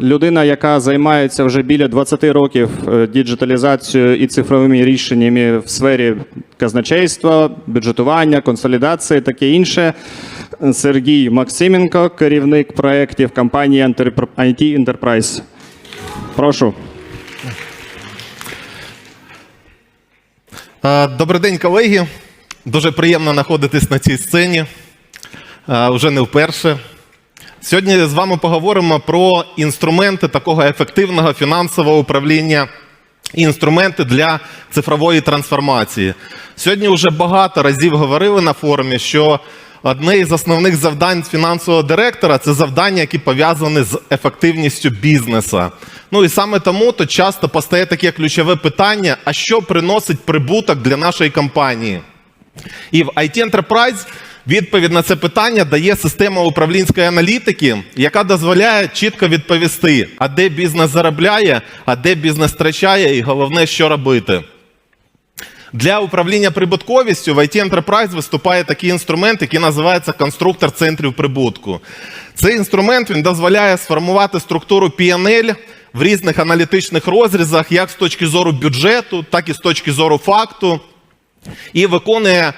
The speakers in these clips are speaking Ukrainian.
Людина, яка займається вже біля 20 років е, діджиталізацією і цифровими рішеннями в сфері казначейства, бюджетування, консолідації, таке інше. Сергій Максименко, керівник проєктів компанії IT Enterprise. Прошу. Добрий день, колеги. Дуже приємно знаходитись на цій сцені. Е, Уже не вперше. Сьогодні з вами поговоримо про інструменти такого ефективного фінансового управління і інструменти для цифрової трансформації. Сьогодні вже багато разів говорили на форумі, що одне із основних завдань фінансового директора це завдання, які пов'язані з ефективністю бізнесу. Ну і саме тому то часто постає таке ключове питання: а що приносить прибуток для нашої компанії? І в IT Enterprise відповідь на це питання дає система управлінської аналітики, яка дозволяє чітко відповісти, а де бізнес заробляє, а де бізнес втрачає, і головне, що робити. Для управління прибутковістю в IT Enterprise виступає такий інструмент, який називається конструктор центрів прибутку. Цей інструмент він дозволяє сформувати структуру PNL в різних аналітичних розрізах, як з точки зору бюджету, так і з точки зору факту і виконує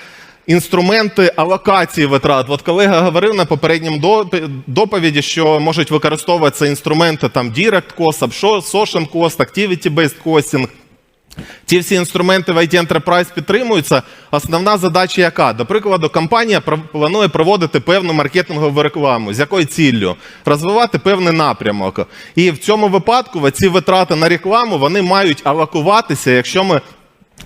інструменти алокації витрат. От колега говорив на попередньому доп- доповіді, що можуть використовуватися інструменти там Direct Cost, Social Cost, Activity-Based Costing. Ці всі інструменти в IT Enterprise підтримуються. Основна задача яка? До прикладу, компанія планує проводити певну маркетингову рекламу. З якою ціллю? Розвивати певний напрямок. І в цьому випадку ці витрати на рекламу вони мають алокуватися, якщо ми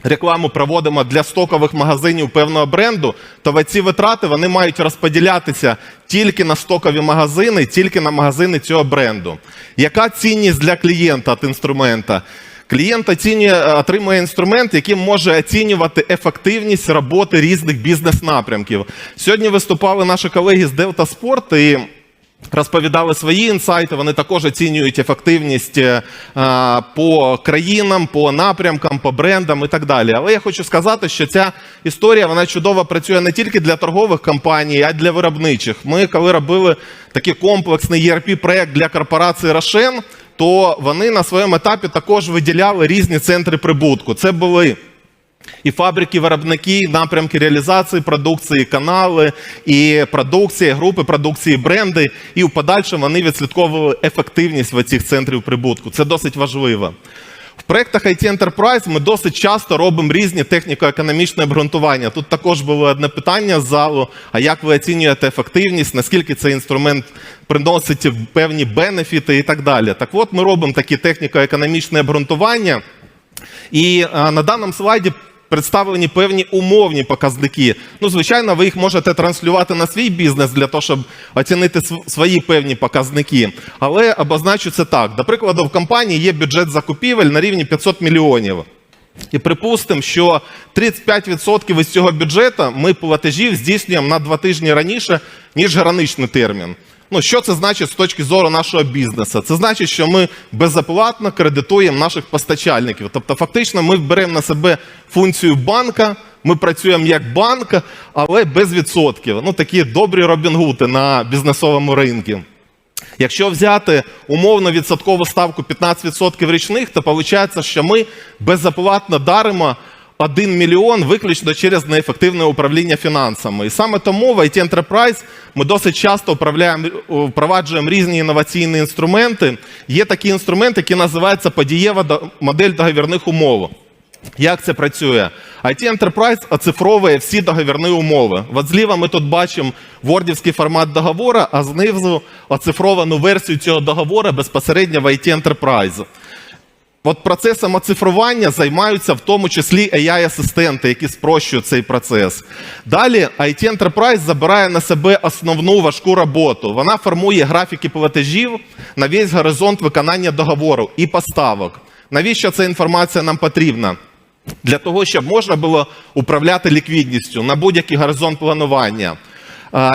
рекламу проводимо для стокових магазинів певного бренду, то ці витрати вони мають розподілятися тільки на стокові магазини, тільки на магазини цього бренду. Яка цінність для клієнта від інструмента? Клієнт оцінює, отримує інструмент, яким може оцінювати ефективність роботи різних бізнес-напрямків. Сьогодні виступали наші колеги з Delta Sport і розповідали свої інсайти. Вони також оцінюють ефективність е, по країнам, по напрямкам, по брендам і так далі. Але я хочу сказати, що ця історія вона чудово працює не тільки для торгових компаній, а й для виробничих. Ми, коли робили такий комплексний ERP-проект для корпорації Рошен, то вони на своєму етапі також виділяли різні центри прибутку. Це були і фабрики, виробники, напрямки реалізації продукції, канали, і продукція, групи продукції, бренди. І в подальшому вони відслідковували ефективність в цих центрів прибутку. Це досить важливо. В проєктах IT Enterprise ми досить часто робимо різні техніко-економічні обґрунтування. Тут також було одне питання з залу: а як ви оцінюєте ефективність, наскільки цей інструмент приносить певні бенефіти і так далі. Так от ми робимо такі техніко-економічні обґрунтування. І а, на даному слайді представлені певні умовні показники. Ну, звичайно, ви їх можете транслювати на свій бізнес для того, щоб оцінити свої певні показники. Але обозначу це так. До прикладу, в компанії є бюджет закупівель на рівні 500 мільйонів. І припустимо, що 35% із цього бюджету ми платежів здійснюємо на два тижні раніше, ніж граничний термін. Ну, що це значить з точки зору нашого бізнесу? Це значить, що ми безоплатно кредитуємо наших постачальників. Тобто, фактично, ми беремо на себе функцію банка, ми працюємо як банк, але без відсотків. Ну, такі добрі робінгути на бізнесовому ринку. Якщо взяти умовно відсоткову ставку 15% річних, то виходить, що ми безоплатно даримо 1 мільйон виключно через неефективне управління фінансами. І саме тому в IT Enterprise ми досить часто впроваджуємо різні інноваційні інструменти. Є такий інструмент, який називається подієва модель договірних умов. Як це працює? IT Enterprise оцифровує всі договірні умови. От зліва ми тут бачимо вордівський формат договору, а знизу оцифровану версію цього договору безпосередньо в IT Enterprise. От процесом оцифрування займаються в тому числі AI-асистенти, які спрощують цей процес. Далі IT Enterprise забирає на себе основну важку роботу. Вона формує графіки платежів на весь горизонт виконання договору і поставок. Навіщо ця інформація нам потрібна? Для того, щоб можна було управляти ліквідністю на будь-який горизонт планування.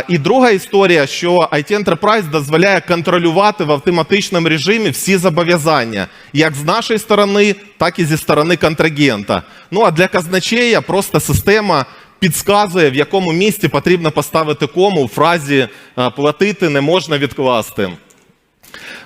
І друга історія, що IT Enterprise дозволяє контролювати в автоматичному режимі всі зобов'язання, як з нашої сторони, так і зі сторони контрагента. Ну а для казначея просто система підказує, в якому місці потрібно поставити кому у фразі платити не можна відкласти.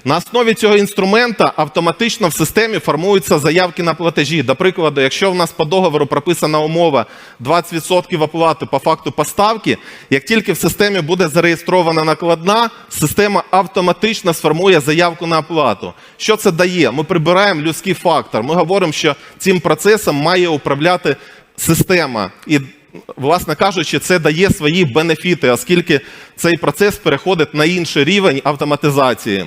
На основі цього інструмента автоматично в системі формуються заявки на платежі. До прикладу, якщо в нас по договору прописана умова 20% оплати по факту поставки, як тільки в системі буде зареєстрована накладна, система автоматично сформує заявку на оплату. Що це дає? Ми прибираємо людський фактор. Ми говоримо, що цим процесом має управляти система. І власне кажучи, це дає свої бенефіти, оскільки цей процес переходить на інший рівень автоматизації.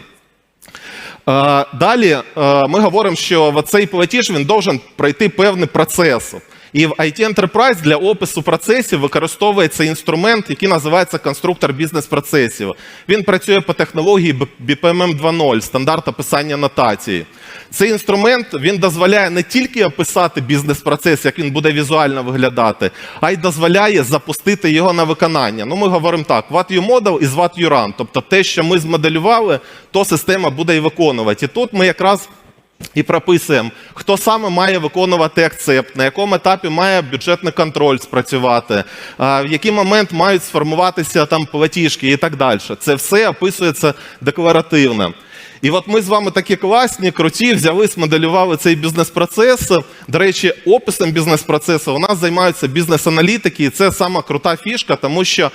Е, Далі е, ми говоримо, що цей платіж він должен пройти певний процес. І в IT Enterprise для опису процесів використовується інструмент, який називається конструктор бізнес-процесів. Він працює по технології BPMN 2.0, стандарт описання нотації. Цей інструмент він дозволяє не тільки описати бізнес-процес, як він буде візуально виглядати, а й дозволяє запустити його на виконання. Ну, ми говоримо так: what you model is what you run. Тобто те, що ми змоделювали, то система буде і виконувати. І тут ми якраз і прописуємо, хто саме має виконувати акцепт, на якому етапі має бюджетний контроль спрацювати, в який момент мають сформуватися там платіжки і так далі. Це все описується декларативно. І от ми з вами такі класні, круті, взяли, смоделювали цей бізнес-процес. До речі, описом бізнес-процесу у нас займаються бізнес-аналітики, і це сама крута фішка, тому що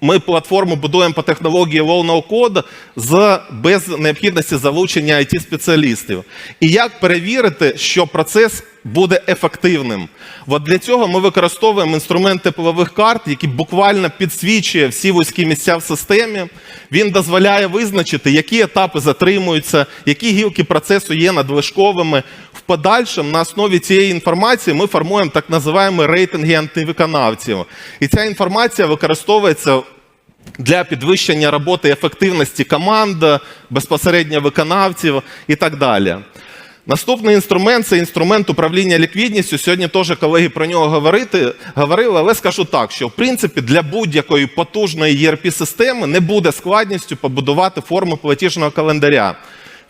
ми платформу будуємо по технології волного коду з без необхідності залучення it спеціалістів. І як перевірити, що процес буде ефективним? От для цього ми використовуємо інструмент теплових карт, який буквально підсвічує всі вузькі місця в системі. Він дозволяє визначити, які етапи затримуються, які гілки процесу є надлишковими. В подальшому на основі цієї інформації ми формуємо так називаємо рейтинги антивиконавців. І ця інформація використовується для підвищення роботи ефективності команд, безпосередньо виконавців і так далі. Наступний інструмент це інструмент управління ліквідністю. Сьогодні теж колеги про нього говорити, говорили, але скажу так, що в принципі для будь-якої потужної ERP-системи не буде складністю побудувати форму платіжного календаря.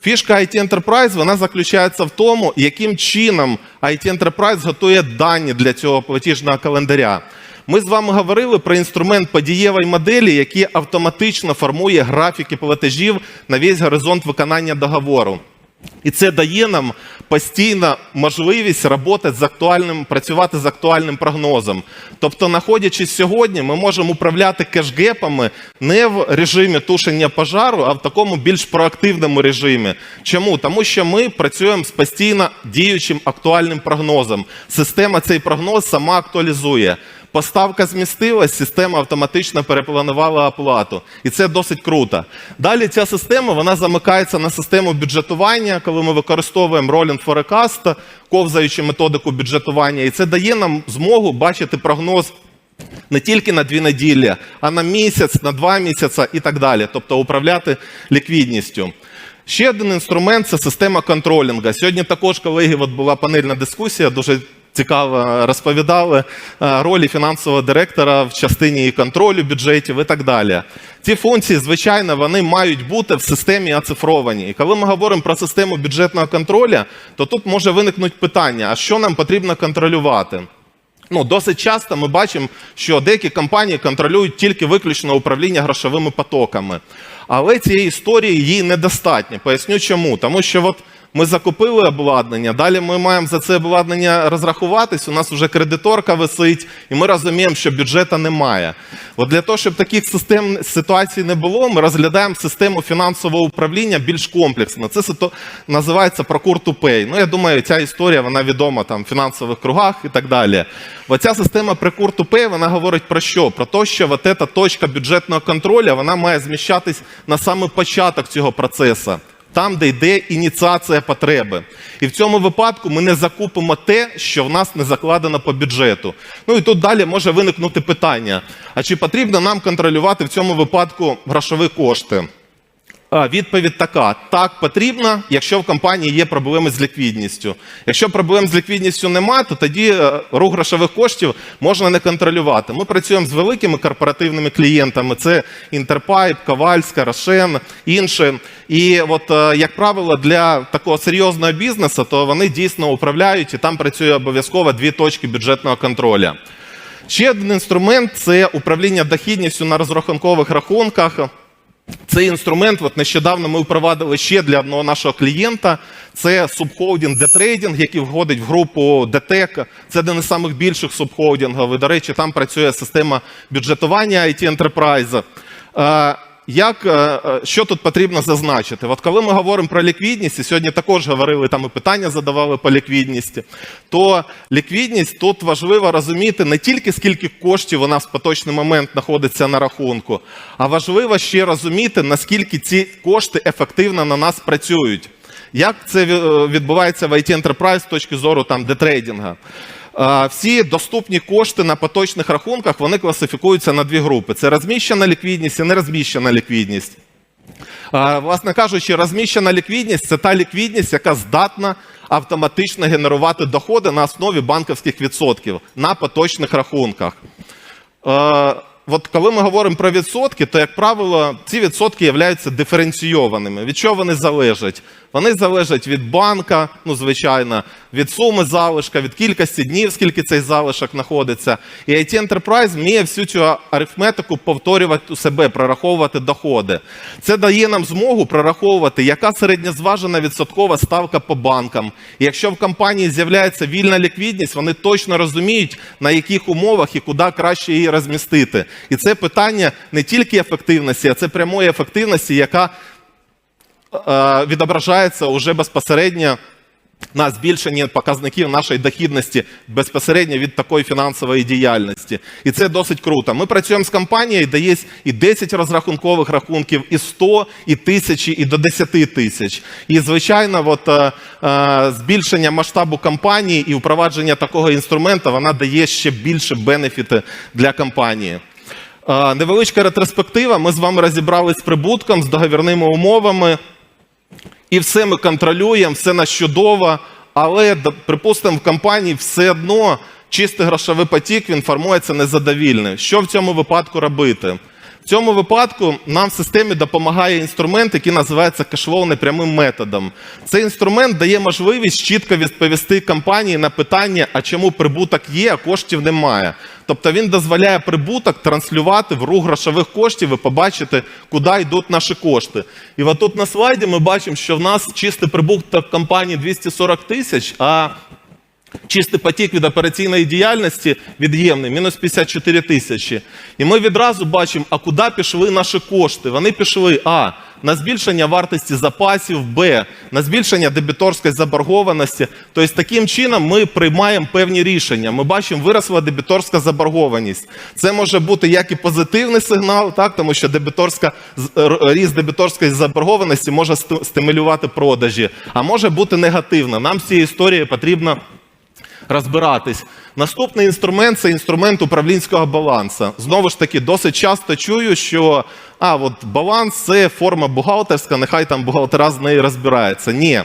Фішка IT Enterprise вона заключається в тому, яким чином IT Enterprise готує дані для цього платіжного календаря. Ми з вами говорили про інструмент подієвої моделі, який автоматично формує графіки платежів на весь горизонт виконання договору. І це дає нам постійно можливість роботи з актуальним, працювати з актуальним прогнозом. Тобто, знаходячись сьогодні, ми можемо управляти кешгепами не в режимі тушення пожару, а в такому більш проактивному режимі. Чому? Тому що ми працюємо з постійно діючим актуальним прогнозом. Система цей прогноз сама актуалізує. Поставка змістилась, система автоматично перепланувала оплату. І це досить круто. Далі ця система вона замикається на систему бюджетування, коли ми використовуємо Rolling Forecast, ковзаючи методику бюджетування. І це дає нам змогу бачити прогноз не тільки на дві неділі, а на місяць, на два місяці і так далі. Тобто управляти ліквідністю. Ще один інструмент це система контролінга. Сьогодні також, колеги, от була панельна дискусія, дуже цікаво розповідали е, ролі фінансового директора в частині контролю бюджетів і так далі. Ці функції, звичайно, вони мають бути в системі оцифровані. І коли ми говоримо про систему бюджетного контролю, то тут може виникнути питання: а що нам потрібно контролювати? Ну, досить часто ми бачимо, що деякі компанії контролюють тільки виключно управління грошовими потоками. Але цієї історії їй недостатньо. Поясню чому. Тому що от ми закупили обладнання, далі ми маємо за це обладнання розрахуватись. У нас вже кредиторка висить, і ми розуміємо, що бюджету немає. От для того, щоб таких систем ситуацій не було, ми розглядаємо систему фінансового управління більш комплексно. Це ситу... називається Procure to Pay. Ну, я думаю, ця історія вона відома там в фінансових кругах і так далі. Оця система Procure to Pay, вона говорить про що? Про те, що от ця точка бюджетного контролю вона має зміщатись на саме початок цього процесу там, де йде ініціація потреби. І в цьому випадку ми не закупимо те, що в нас не закладено по бюджету. Ну і тут далі може виникнути питання: а чи потрібно нам контролювати в цьому випадку грошові кошти? Відповідь така: так потрібно, якщо в компанії є проблеми з ліквідністю. Якщо проблем з ліквідністю немає, то тоді е, рух грошових коштів можна не контролювати. Ми працюємо з великими корпоративними клієнтами: це Інтерпайп, Ковальська, Рошен, інші. І от, е, як правило, для такого серйозного бізнесу, то вони дійсно управляють і там працює обов'язково дві точки бюджетного контролю. Ще один інструмент це управління дохідністю на розрахункових рахунках. Цей інструмент от нещодавно ми впровадили ще для одного нашого клієнта. Це субхолдинг детрейдинг, який входить в групу ДТЕК. Це один із самих більших субхолдингів. І, до речі, там працює система бюджетування IT Enterprise. Е, Як, е, е, що тут потрібно зазначити? От коли ми говоримо про ліквідність, і сьогодні також говорили, там і питання задавали по ліквідності, то ліквідність тут важливо розуміти не тільки скільки коштів у нас в поточний момент знаходиться на рахунку, а важливо ще розуміти, наскільки ці кошти ефективно на нас працюють. Як це відбувається в IT Enterprise з точки зору там детрейдинга? Е, Всі доступні кошти на поточних рахунках вони класифікуються на дві групи: це розміщена ліквідність і нерозміщена ліквідність. Е, Власне кажучи, розміщена ліквідність це та ліквідність, яка здатна автоматично генерувати доходи на основі банківських відсотків на поточних рахунках. От коли ми говоримо про відсотки, то, як правило, ці відсотки являються диференційованими. Від чого вони залежать? Вони залежать від банка, ну звичайно, від суми залишка, від кількості днів, скільки цей залишок знаходиться. І IT Enterprise вміє всю цю арифметику повторювати у себе, прораховувати доходи. Це дає нам змогу прораховувати, яка середньозважена відсоткова ставка по банкам. І якщо в компанії з'являється вільна ліквідність, вони точно розуміють, на яких умовах і куди краще її розмістити. І це питання не тільки ефективності, а це прямої ефективності, яка е, відображається уже безпосередньо на збільшенні показників нашої дохідності безпосередньо від такої фінансової діяльності. І це досить круто. Ми працюємо з компанією, де є і 10 розрахункових рахунків, і 100, і тисячі, і до 10 тисяч. І, звичайно, от, е, е, збільшення масштабу компанії і впровадження такого інструменту вона дає ще більше бенефіти для компанії. Невеличка ретроспектива. Ми з вами розібрались з прибутком, з договірними умовами. І все ми контролюємо, все нас чудово, але, припустимо, в компанії все одно чистий грошовий потік він формується незадовільний. Що в цьому випадку робити? В цьому випадку нам в системі допомагає інструмент, який називається кешфлоу непрямим методом. Цей інструмент дає можливість чітко відповісти компанії на питання, а чому прибуток є, а коштів немає. Тобто він дозволяє прибуток транслювати в рух грошових коштів і побачити, куди йдуть наші кошти. І от тут на слайді ми бачимо, що в нас чистий прибуток компанії 240 тисяч, а Чистий потік від операційної діяльності від'ємний, мінус 54 тисячі. І ми відразу бачимо, а куди пішли наші кошти. Вони пішли А. На збільшення вартості запасів, Б. На збільшення дебіторської заборгованості. Тобто, таким чином ми приймаємо певні рішення. Ми бачимо, виросла дебіторська заборгованість. Це може бути як і позитивний сигнал, так, тому що дебіторська, з- ріст дебіторської заборгованості може стимулювати продажі, а може бути негативно. Нам з цією історією потрібно розбиратись. Наступний інструмент це інструмент управлінського балансу. Знову ж таки, досить часто чую, що а, от баланс це форма бухгалтерська, нехай там бухгалтера з нею розбирається. Ні.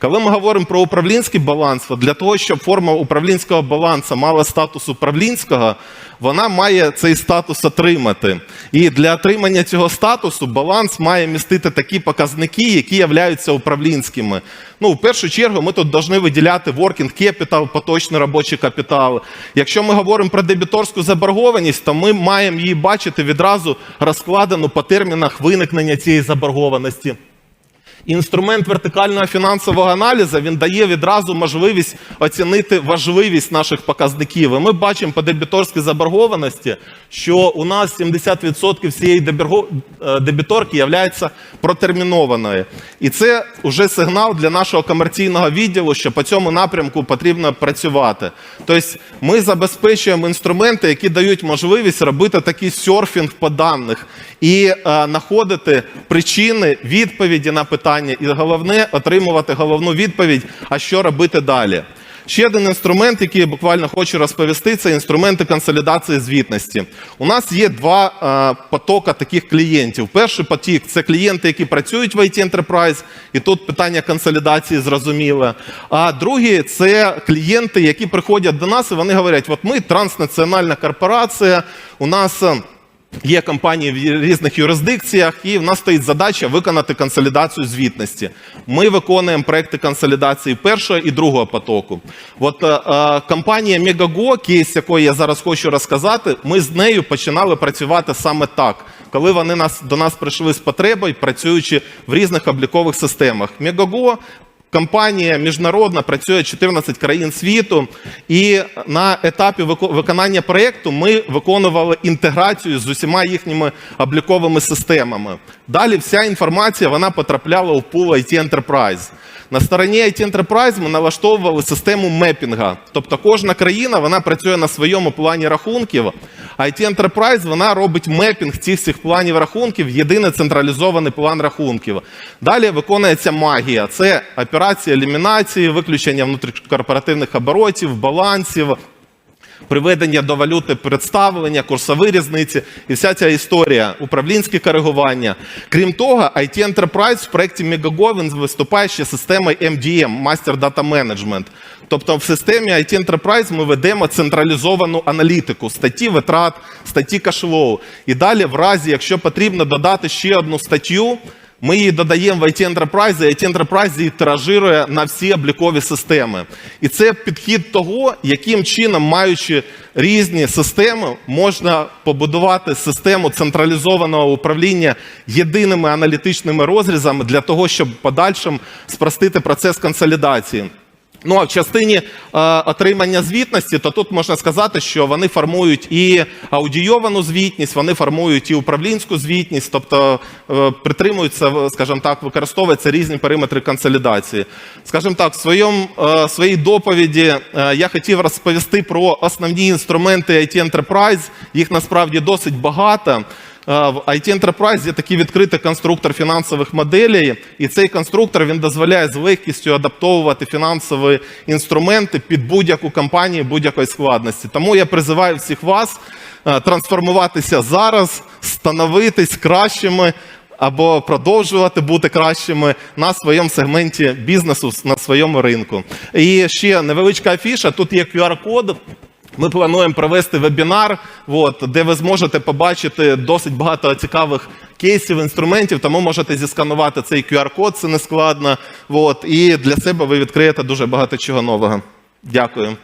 Коли ми говоримо про управлінський баланс, от для того, щоб форма управлінського балансу мала статус управлінського, вона має цей статус отримати. І для отримання цього статусу баланс має містити такі показники, які являються управлінськими. Ну, в першу чергу, ми тут повинні виділяти working capital, поточний робочий капітал. Якщо ми говоримо про дебіторську заборгованість, то ми маємо її бачити відразу розкладену по термінах виникнення цієї заборгованості. Інструмент вертикального фінансового аналізу він дає відразу можливість оцінити важливість наших показників. І ми бачимо по дебіторській заборгованості, що у нас 70% всієї е, дебіторки є протермінованою. І це вже сигнал для нашого комерційного відділу, що по цьому напрямку потрібно працювати. Тобто ми забезпечуємо інструменти, які дають можливість робити такий серфінг по даних і е, знаходити причини, відповіді на питання, і головне отримувати головну відповідь, а що робити далі. Ще один інструмент, який я буквально хочу розповісти, це інструменти консолідації звітності. У нас є два е, потока таких клієнтів. Перший потік це клієнти, які працюють в IT Enterprise, і тут питання консолідації зрозуміле. А другий це клієнти, які приходять до нас і вони говорять: от ми транснаціональна корпорація, у нас. Є компанії в різних юрисдикціях, і в нас стоїть задача виконати консолідацію звітності. Ми виконуємо проекти консолідації першого і другого потоку. От е, е, компанія Megago, кейс якої я зараз хочу розказати, ми з нею починали працювати саме так. коли вони нас, до нас прийшли з потребою, працюючи в різних облікових системах. Мегаго Компанія міжнародна працює 14 країн світу, і на етапі вико- виконання проєкту ми виконували інтеграцію з усіма їхніми обліковими системами. Далі вся інформація вона потрапляла в пул IT Enterprise. На стороні IT Enterprise ми налаштовували систему мепінга. Тобто кожна країна вона працює на своєму плані рахунків, IT Enterprise вона робить мепінг цих всіх планів рахунків в єдиний централізований план рахунків. Далі виконується магія. Це операції елімінації, виключення внутрішньокорпоративних оборотів, балансів, приведення до валюти представлення, курсові різниці і вся ця історія, управлінські коригування. Крім того, IT Enterprise в проєкті Megago він виступає ще системою MDM, Master Data Management. Тобто в системі IT Enterprise ми ведемо централізовану аналітику статті витрат, статті кашфлоу. І далі, в разі, якщо потрібно додати ще одну статтю, ми її додаємо в IT Enterprise, і IT Enterprise її тиражирує на всі облікові системи. І це підхід того, яким чином, маючи різні системи, можна побудувати систему централізованого управління єдиними аналітичними розрізами для того, щоб подальшим спростити процес консолідації. Ну а в частині е, отримання звітності, то тут можна сказати, що вони формують і аудійовану звітність, вони формують і управлінську звітність, тобто е, притримуються, скажімо так, використовуються різні периметри консолідації. Скажімо так, в своєму е, своїй доповіді е, я хотів розповісти про основні інструменти IT Enterprise. Їх насправді досить багато. В IT Enterprise є такий відкритий конструктор фінансових моделей, і цей конструктор він дозволяє з легкістю адаптовувати фінансові інструменти під будь-яку компанію будь-якої складності. Тому я призиваю всіх вас е, трансформуватися зараз, становитись кращими. Або продовжувати бути кращими на своєму сегменті бізнесу на своєму ринку. І ще невеличка афіша. Тут є QR-код. Ми плануємо провести вебінар, от, де ви зможете побачити досить багато цікавих кейсів, інструментів, тому можете зісканувати цей QR-код, це не складно. От, і для себе ви відкриєте дуже багато чого нового. Дякую.